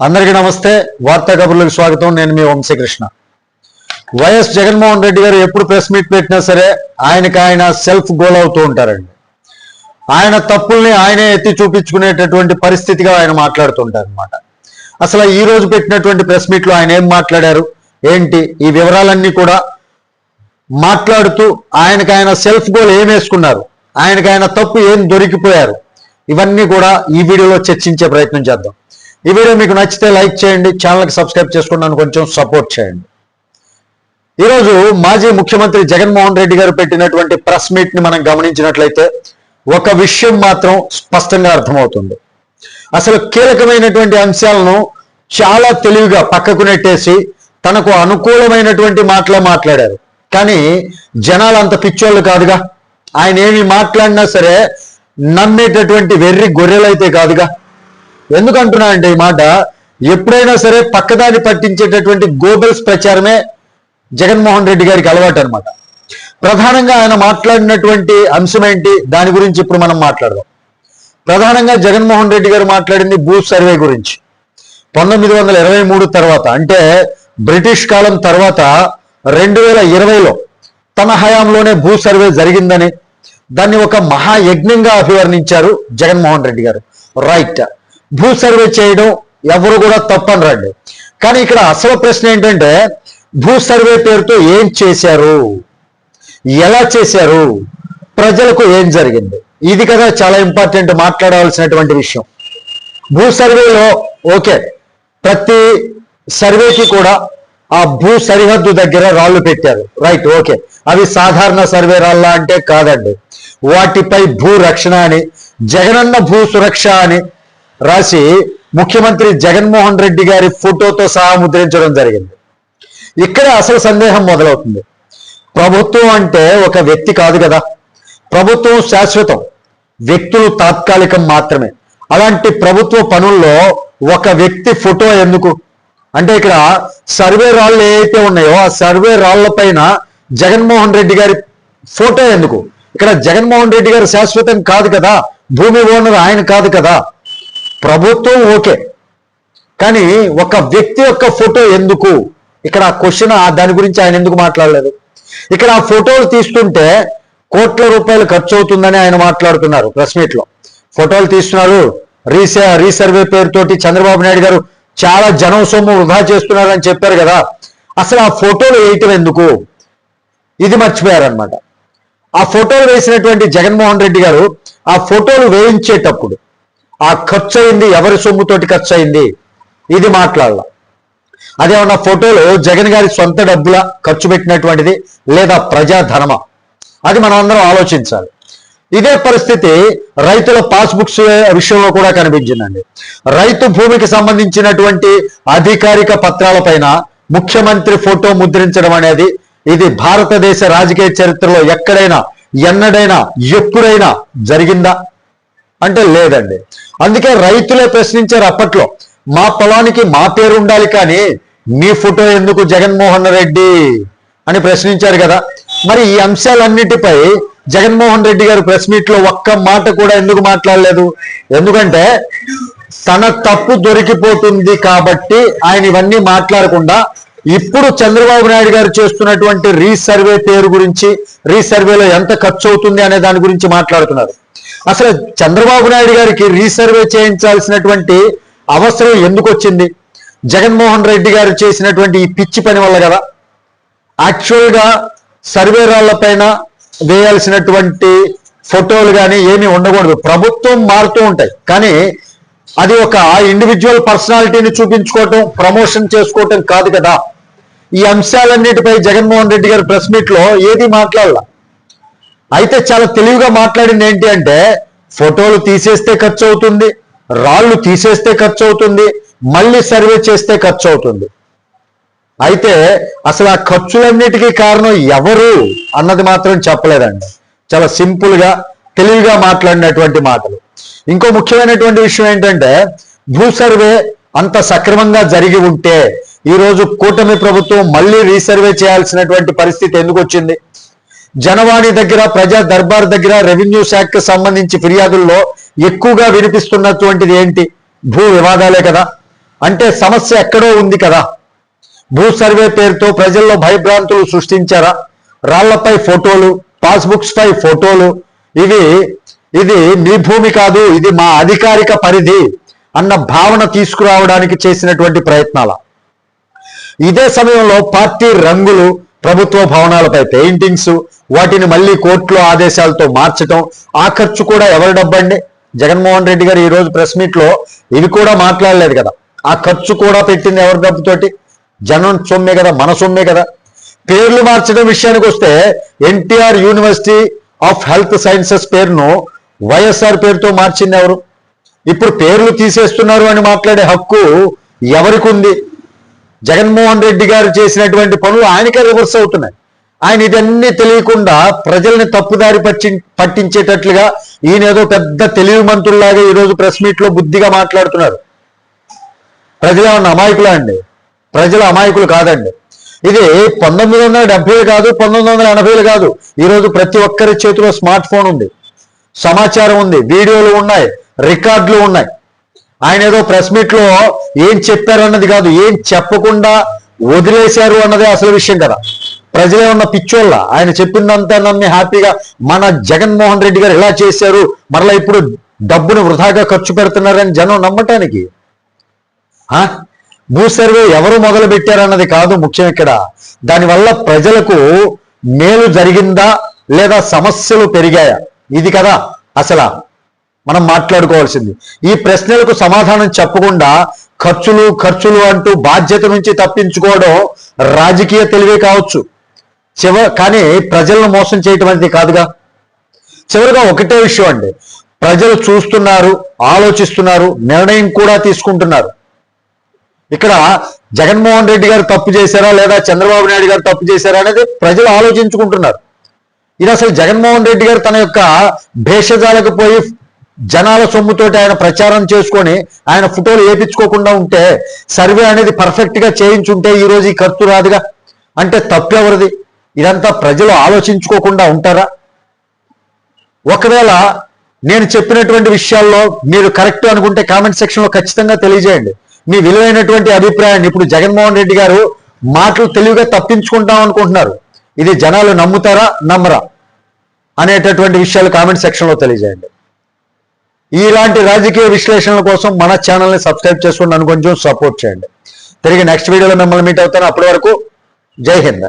అందరికీ నమస్తే. వార్తా కబుర్లకు స్వాగతం. నేను మీ వంశీకృష్ణ. వైఎస్ జగన్మోహన్ రెడ్డి గారు ఎప్పుడు ప్రెస్ మీట్ పెట్టినా సరే ఆయనకి ఆయన సెల్ఫ్ గోల్ అవుతూ ఉంటారండి. ఆయన తప్పుల్ని ఆయనే ఎత్తి చూపించుకునేటటువంటి పరిస్థితిగా ఆయన మాట్లాడుతుంటారు అనమాట అసలు ఈ రోజు పెట్టినటువంటి ప్రెస్ మీట్లో ఆయన ఏం మాట్లాడారు? ఏంటి? ఈ వివరాలన్నీ కూడా మాట్లాడుతూ ఆయనకు ఆయన సెల్ఫ్ గోల్ ఏం వేసుకున్నారు? ఆయనకు ఆయన తప్పు ఏం దొరికిపోయారు? ఇవన్నీ కూడా ఈ వీడియోలో చర్చించే ప్రయత్నం చేద్దాం. ఈ వీడియో మీకు నచ్చితే లైక్ చేయండి ఛానల్కి సబ్స్క్రైబ్ చేసుకున్నాను కొంచెం సపోర్ట్ చేయండి. ఈరోజు మాజీ ముఖ్యమంత్రి జగన్మోహన్ రెడ్డి గారు పెట్టినటువంటి ప్రెస్ మీట్ని మనం గమనించినట్లయితే ఒక విషయం మాత్రం స్పష్టంగా అర్థమవుతుంది. అసలు కీలకమైనటువంటి అంశాలను చాలా తెలివిగా పక్కకు నెట్టేసి తనకు అనుకూలమైనటువంటి మాటలే మాట్లాడారు. కానీ జనాలు అంత పిచ్చోళ్ళు కాదుగా. ఆయన ఏమి మాట్లాడినా సరే నమ్మేటటువంటి వెర్రి గొర్రెలైతే కాదుగా. ఎందుకంటున్నా అంటే ఈ మాట ఎప్పుడైనా సరే పక్కదాని పట్టించేటటువంటి గోబెల్స్ ప్రచారమే జగన్మోహన్ రెడ్డి గారికి అలవాటు అనమాట ప్రధానంగా ఆయన మాట్లాడినటువంటి అంశం ఏంటి? దాని గురించి ఇప్పుడు మనం మాట్లాడదాం. ప్రధానంగా జగన్మోహన్ రెడ్డి గారు మాట్లాడింది భూ సర్వే గురించి. పంతొమ్మిది వందల ఇరవై మూడు తర్వాత అంటే బ్రిటిష్ కాలం తర్వాత రెండు వేల ఇరవైలో తన హయాంలోనే భూ సర్వే జరిగిందని దాన్ని ఒక మహాయజ్ఞంగా అభివర్ణించారు జగన్మోహన్ రెడ్డి గారు. రైట్. భూ సర్వే చేయడం ఎవరు కూడా తప్పనరండి కానీ ఇక్కడ అసలు ప్రశ్న ఏంటంటే భూ సర్వే పేరుతో ఏం చేశారు? ఎలా చేశారు? ప్రజలకు ఏం జరిగింది? ఇది కదా చాలా ఇంపార్టెంట్ మాట్లాడవలసినటువంటి విషయం. భూ సర్వేలో ఓకే ప్రతి సర్వేకి కూడా ఆ భూ సరిహద్దు దగ్గర రాళ్ళు పెట్టారు. Right okay. అవి సాధారణ సర్వే రాళ్ళ అంటే కాదండి. వాటిపై భూ రక్షణ అని జగనన్న భూ సురక్ష అని రాసి ముఖ్యమంత్రి జగన్మోహన్ రెడ్డి గారి ఫోటోతో సహా ముద్రించడం జరిగింది. ఇక్కడ అసలు సందేహం మొదలవుతుంది. ప్రభుత్వం అంటే ఒక వ్యక్తి కాదు కదా. ప్రభుత్వం శాశ్వతం. వ్యక్తులు తాత్కాలికం మాత్రమే. అలాంటి ప్రభుత్వ పనుల్లో ఒక వ్యక్తి ఫోటో ఎందుకు? అంటే ఇక్కడ సర్వే రాళ్ళు ఏవైతే ఉన్నాయో ఆ సర్వే రాళ్ళ పైన జగన్మోహన్ రెడ్డి గారి ఫోటో ఎందుకు? ఇక్కడ జగన్మోహన్ రెడ్డి గారు శాశ్వతం కాదు కదా. భూమి ఓనర్ ఆయన కాదు కదా. ప్రభుత్వం ఓకే. కానీ ఒక వ్యక్తి యొక్క ఫోటో ఎందుకు? ఇక్కడ క్వశ్చన్ దాని గురించి ఆయన ఎందుకు మాట్లాడలేదు? ఇక్కడ ఆ ఫోటోలు తీస్తుంటే కోట్ల రూపాయలు ఖర్చు అవుతుందని ఆయన మాట్లాడుతున్నారు ప్రెస్ మీట్లో ఫోటోలు తీస్తున్నారు. రీసే రీసర్వే పేరుతోటి చంద్రబాబు నాయుడు గారు చాలా జనం సొమ్ము వృధా చేస్తున్నారని చెప్పారు కదా. అసలు ఆ ఫోటోలు వేయటం ఎందుకు? ఇది మర్చిపోయారనమాట ఆ ఫోటోలు వేసినటువంటి జగన్మోహన్ రెడ్డి గారు ఆ ఫోటోలు వేయించేటప్పుడు ఆ ఖర్చు అయింది ఎవరి సొమ్ముతోటి ఖర్చు అయింది ఇది మాట్లాడాల. అదేమన్నా ఫోటోలు జగన్ గారి సొంత డబ్బుల ఖర్చు పెట్టినటువంటిది లేదా ప్రజాధనమా అది మనం అందరం ఆలోచించాలి. ఇదే పరిస్థితి రైతుల పాస్బుక్స్ విషయంలో కూడా కనిపించిందండి. రైతు భూమికి సంబంధించినటువంటి అధికారిక పత్రాలపైన ముఖ్యమంత్రి ఫోటో ముద్రించడం అనేది ఇది భారతదేశ రాజకీయ చరిత్రలో ఎక్కడైనా ఎన్నడైనా ఎప్పుడైనా జరిగిందా? అంటే లేదండి. అందుకే రైతులే ప్రశ్నించారు అప్పట్లో మా పొలానికి మా పేరు ఉండాలి కానీ మీ ఫోటో ఎందుకు జగన్మోహన్ రెడ్డి? అని ప్రశ్నించారు కదా. మరి ఈ అంశాలన్నిటిపై జగన్మోహన్ రెడ్డి గారు ప్రెస్ మీట్లో ఒక్క మాట కూడా ఎందుకు మాట్లాడలేదు? ఎందుకంటే తన తప్పు దొరికిపోతుంది కాబట్టి ఆయన ఇవన్నీ మాట్లాడకుండా ఇప్పుడు చంద్రబాబు నాయుడు గారు చేస్తున్నటువంటి రీసర్వే పేరు గురించి రీసర్వేలో ఎంత ఖర్చు అవుతుంది అనే దాని గురించి మాట్లాడుతున్నారు. అసలు చంద్రబాబు నాయుడు గారికి రీసర్వే చేయించాల్సినటువంటి అవసరం ఎందుకు వచ్చింది జగన్మోహన్ రెడ్డి గారు చేసినటువంటి ఈ పిచ్చి పని వల్ల కదా. యాక్చువల్గా సర్వే రాళ్ళ పైన వేయాల్సినటువంటి ఫోటోలు కానీ ఏమీ ఉండకూడదు. ప్రభుత్వం మారుతూ ఉంటాయి. కానీ అది ఒక ఇండివిజువల్ పర్సనాలిటీని చూపించుకోవటం ప్రమోషన్ చేసుకోవటం కాదు కదా. ఈ అంశాలన్నిటిపై జగన్మోహన్ రెడ్డి గారి ప్రెస్ మీట్లో ఏది మాట్లాడాల? అయితే చాలా తెలివిగా మాట్లాడింది ఏంటి అంటే ఫోటోలు తీసేస్తే ఖర్చు అవుతుంది రాళ్ళు తీసేస్తే ఖర్చు అవుతుంది మళ్ళీ సర్వే చేస్తే ఖర్చు అవుతుంది అయితే అసలు ఆ ఖర్చులన్నిటికీ కారణం ఎవరు అన్నది మాత్రం చెప్పలేదండి. చాలా సింపుల్గా తెలివిగా మాట్లాడినటువంటి మాటలు. ఇంకో ముఖ్యమైనటువంటి విషయం ఏంటంటే భూ సర్వే అంత సక్రమంగా జరిగి ఉంటే ఈరోజు కూటమి ప్రభుత్వం మళ్ళీ రీసర్వే చేయాల్సినటువంటి పరిస్థితి ఎందుకు వచ్చింది? జనవాణి దగ్గర ప్రజా దర్బార్ దగ్గర రెవెన్యూ శాఖకు సంబంధించి ఫిర్యాదుల్లో ఎక్కువగా వినిపిస్తున్నటువంటిది ఏంటి? భూ వివాదాలే కదా. అంటే సమస్య ఎక్కడో ఉంది కదా. భూ సర్వే పేరుతో ప్రజల్లో భయభ్రాంతులు సృష్టించారా? రాళ్ళపై ఫోటోలు పాస్బుక్స్ పై ఫోటోలు ఇవి ఇది మీ భూమి కాదు ఇది మా అధికారిక పరిధి అన్న భావన తీసుకురావడానికి చేసినటువంటి ప్రయత్నాల? ఇదే సమయంలో పార్టీ రంగులు ప్రభుత్వ భవనాలపై పెయింటింగ్స్ వాటిని మళ్ళీ కోర్టులో ఆదేశాలతో మార్చటం ఆ ఖర్చు కూడా ఎవరి డబ్బండి? జగన్మోహన్ రెడ్డి గారు ఈ రోజు ప్రెస్ మీట్లో ఇవి కూడా మాట్లాడలేదు కదా. ఆ ఖర్చు కూడా పెట్టింది ఎవరి డబ్బుతోటి? జనం సొమ్మే కదా మన సొమ్మే కదా. పేర్లు మార్చడం విషయానికి వస్తే NTR university of health sciences పేరును వైఎస్ఆర్ పేరుతో మార్చింది ఎవరు? ఇప్పుడు పేర్లు తీసేస్తున్నారు అని మాట్లాడే హక్కు ఎవరికి ఉంది జగన్మోహన్ రెడ్డి గారు చేసినటువంటి పనులు ఆయనకే రివర్స్ అవుతున్నాయి. ఆయన ఇదన్నీ తెలియకుండా ప్రజల్ని తప్పుదారి పట్టి పట్టించేటట్లుగా ఈయన ఏదో పెద్ద తెలివి మంత్రుల్లాగా ఈరోజు ప్రెస్ మీట్లో బుద్ధిగా మాట్లాడుతున్నారు. ప్రజలు ఏమన్నా అమాయకులా అండి? ప్రజలు అమాయకులు కాదండి. ఇది పంతొమ్మిది వందల డెబ్బైలు కాదు పంతొమ్మిది వందల ఎనభైలు కాదు. ఈరోజు ప్రతి ఒక్కరి చేతిలో స్మార్ట్ ఫోన్ ఉంది. సమాచారం ఉంది. వీడియోలు ఉన్నాయి. రికార్డులు ఉన్నాయి. ఆయన ఏదో ప్రెస్ మీట్లో ఏం చెప్పారు అన్నది కాదు ఏం చెప్పకుండా వదిలేశారు అన్నదే అసలు విషయం కదా. ప్రజలే ఉన్న పిచ్చోళ్ళ. ఆయన చెప్పిందంతా నమ్మి హ్యాపీగా మన జగన్మోహన్ రెడ్డి గారు ఇలా చేశారు మరలా ఇప్పుడు డబ్బును వృధాగా ఖర్చు పెడుతున్నారని జనం నమ్మటానికి. భూ సర్వే ఎవరు మొదలు పెట్టారన్నది కాదు ముఖ్యం ఇక్కడ. దానివల్ల ప్రజలకు మేలు జరిగిందా లేదా సమస్యలు పెరిగాయా? ఇది కదా అసలు మనం మాట్లాడుకోవాల్సింది. ఈ ప్రశ్నలకు సమాధానం చెప్పకుండా ఖర్చులు ఖర్చులు అంటూ బాధ్యత నుంచి తప్పించుకోవడం రాజకీయ తెలివే కావచ్చు. చివ కానీ ప్రజలను మోసం చేయటం అనేది కాదుగా. చివరిగా ఒకటే విషయం అండి. ప్రజలు చూస్తున్నారు ఆలోచిస్తున్నారు నిర్ణయం కూడా తీసుకుంటున్నారు. ఇక్కడ జగన్మోహన్ రెడ్డి గారు తప్పు చేశారా లేదా చంద్రబాబు నాయుడు గారు తప్పు చేశారా అనేది ప్రజలు ఆలోచించుకుంటున్నారు. ఇది అసలు జగన్మోహన్ రెడ్డి గారు తన యొక్క భేషజాలకు పోయి జనాల సొమ్ముతోటి ఆయన ప్రచారం చేసుకొని ఆయన ఫోటోలు వేపించుకోకుండా ఉంటే సర్వే అనేది పర్ఫెక్ట్గా చేయించుంటే ఈ రోజు ఈ ఖర్చు రాదుగా? అంటే తప్పెవరిది? ఇదంతా ప్రజలు ఆలోచించుకోకుండా ఉంటారా? ఒకవేళ నేను చెప్పినటువంటి విషయాల్లో మీరు కరెక్ట్ అనుకుంటే కామెంట్ సెక్షన్లో ఖచ్చితంగా తెలియజేయండి. మీ విలువైనటువంటి అభిప్రాయాన్ని ఇప్పుడు జగన్మోహన్ రెడ్డి గారు మాటలు తెలివిగా తప్పించుకుంటాం అనుకుంటున్నారు. ఇది జనాలు నమ్ముతారా? నమ్మరా? అనేటటువంటి విషయాలు కామెంట్ సెక్షన్లో తెలియజేయండి. ఇలాంటి రాజకీయ విశ్లేషణల కోసం మన ఛానల్ని సబ్స్క్రైబ్ చేసుకుని నన్ను కొంచెం సపోర్ట్ చేయండి. తిరిగి నెక్స్ట్ వీడియోలో మిమ్మల్ని మీట్ అవుతాను. అప్పటి వరకు జై హింద్.